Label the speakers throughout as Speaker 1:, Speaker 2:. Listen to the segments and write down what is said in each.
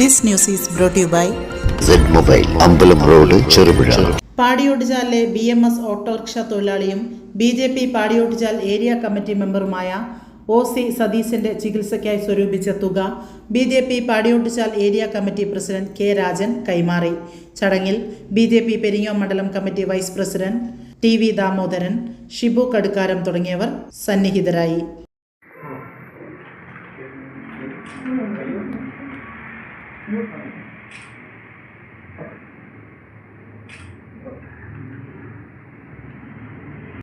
Speaker 1: This news is brought to you by
Speaker 2: Z mobile Ambalam road Cherupuzha
Speaker 1: പാടിയോട്ടുചാലിലെ B M S auto rickshaw തൊഴിലാളിയും B J P Padiyottuchal area committee മെമ്പറുമായ O C സതീശന്റെ ചികിത്സയ്ക്കായി സ്വരൂപിച്ച തുക B J P Padiyottuchal area committee president K Rajan കൈമാറി. ചടങ്ങിൽ B J P Peringome മണ്ഡലം committee vice president T V Damodaran Shibu Kadukkaram തുടങ്ങിയവർ സന്നിഹിതരായി. Muito bem.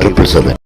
Speaker 2: triple seven